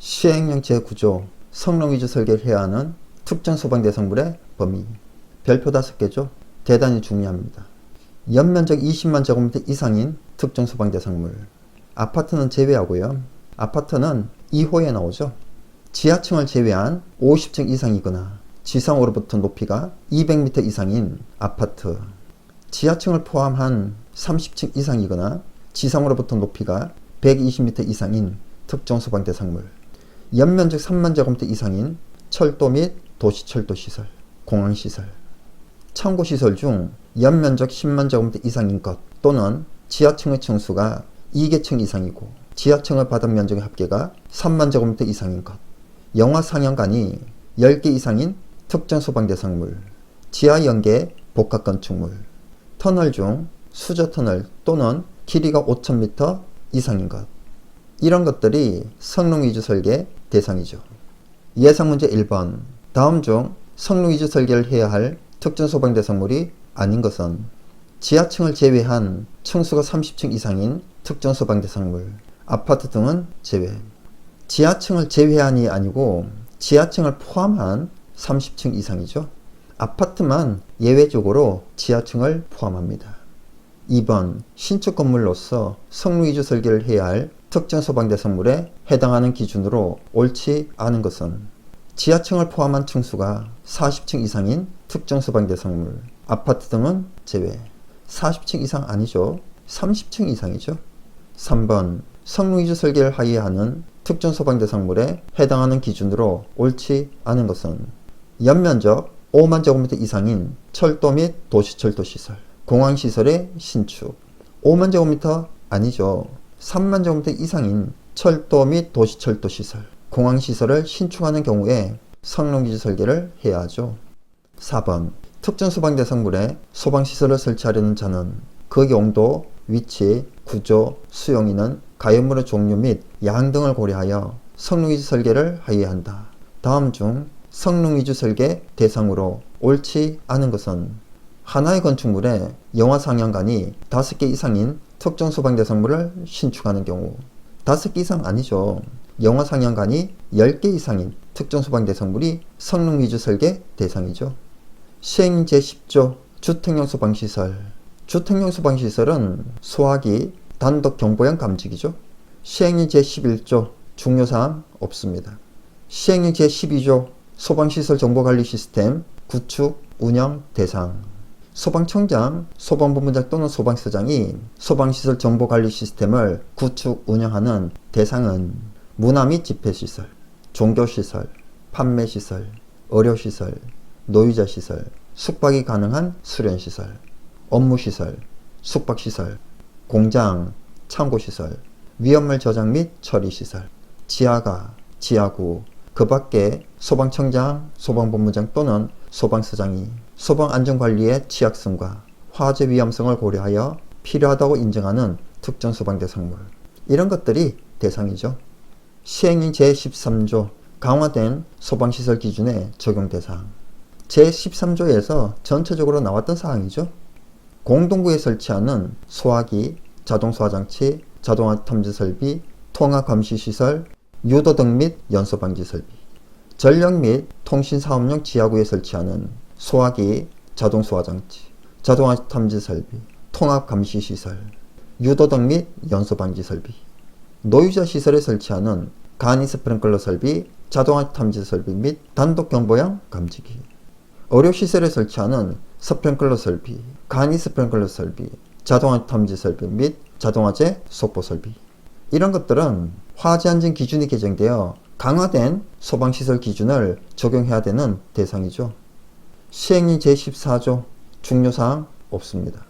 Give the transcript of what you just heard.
시행령 제9조 성능 위주 설계를 해야 하는 특정 소방 대상물의 범위 별표 다섯 개죠. 대단히 중요합니다. 연면적 20만 제곱미터 이상인 특정 소방 대상물 아파트는 제외하고요. 아파트는 2호에 나오죠. 지하층을 제외한 50층 이상이거나 지상으로부터 높이가 200m 이상인 아파트 지하층을 포함한 30층 이상이거나 지상으로부터 높이가 120m 이상인 특정 소방 대상물 연면적 3만 제곱미터 이상인 철도 및 도시철도 시설, 공항 시설. 창고 시설 중 연면적 10만 제곱미터 이상인 것 또는 지하층의 층수가 2개층 이상이고 지하층의 바닥 면적의 합계가 3만 제곱미터 이상인 것. 영화 상영관이 10개 이상인 특정 소방 대상물 지하 연계 복합 건축물 터널 중 수저 터널 또는 길이가 5,000m 이상인 것 이런 것들이 성능 위주 설계 대상이죠. 예상 문제 1번 다음 중 성능 위주 설계를 해야 할 특정 소방 대상물이 아닌 것은 지하층을 제외한 층수가 30층 이상인 특정 소방 대상물 아파트 등은 제외 지하층을 제외한이 아니고 지하층을 포함한 30층 이상이죠. 아파트만 예외적으로 지하층을 포함합니다. 2번 신축 건물로서 성능 위주 설계를 해야 할 특정 소방 대상물에 해당하는 기준으로 옳지 않은 것은 지하층을 포함한 층수가 40층 이상인 특정 소방 대상물 아파트 등은 제외 40층 이상 아니죠 30층 이상이죠 3번 성능 위주 설계를 하여야 하는 특정 소방 대상물에 해당하는 기준으로 옳지 않은 것은 연면적 5만 제곱미터 이상인 철도 및 도시철도 시설, 공항 시설의 신축. 5만 제곱미터 아니죠. 3만 제곱미터 이상인 철도 및 도시철도 시설, 공항 시설을 신축하는 경우에 성능 기준 설계를 해야 하죠. 4번 특정 소방 대상물에 소방 시설을 설치하려는 자는 그 용도, 위치, 구조, 수용인은 가연물의 종류 및 양 등을 고려하여 성능 위주 설계를 하여야 한다. 다음 중 성능 위주 설계 대상으로 옳지 않은 것은 하나의 건축물에 영화 상영관이 5개 이상인 특정 소방 대상물을 신축하는 경우 5개 이상 아니죠. 영화 상영관이 10개 이상인 특정 소방 대상물이 성능 위주 설계 대상이죠. 시행 제10조 주택용 소방시설 주택용 소방시설은 소화기, 단독 경보형 감지기죠. 시행령 제11조 중요사항 없습니다. 시행령 제12조 소방시설 정보관리 시스템 구축 운영 대상 소방청장, 소방본부장 또는 소방서장이 소방시설 정보관리 시스템을 구축 운영하는 대상은 문화 및 집회시설, 종교시설, 판매시설, 의료시설, 노유자시설, 숙박이 가능한 수련시설, 업무시설, 숙박시설, 공장, 창고시설, 위험물 저장 및 처리시설, 지하가, 지하구, 그 밖에 소방청장, 소방본부장 또는 소방서장이 소방 안전관리의 취약성과 화재 위험성을 고려하여 필요하다고 인정하는 특정 소방 대상물. 이런 것들이 대상이죠. 시행령 제13조 강화된 소방시설 기준의 적용 대상. 제13조에서 전체적으로 나왔던 사항이죠. 공동구에 설치하는 소화기, 자동 소화장치, 자동화 탐지 설비, 통화 감시 시설, 유도 등 및 연소 방지 설비. 전력 및 통신 사업용 지하구에 설치하는 소화기, 자동 소화장치, 자동화 탐지 설비, 통합 감시 시설, 유도등 및 연소 방지 설비. 노유자 시설에 설치하는 간이 스프링클러 설비, 자동화 탐지 설비 및 단독 경보형 감지기. 의료시설에 설치하는 스프링클러 설비, 간이 스프링클러 설비, 자동화 탐지 설비 및 자동화재 속보 설비. 이런 것들은 화재 안전 기준이 개정되어 강화된 소방시설 기준을 적용해야 되는 대상이죠. 시행령 제14조 중요사항 없습니다.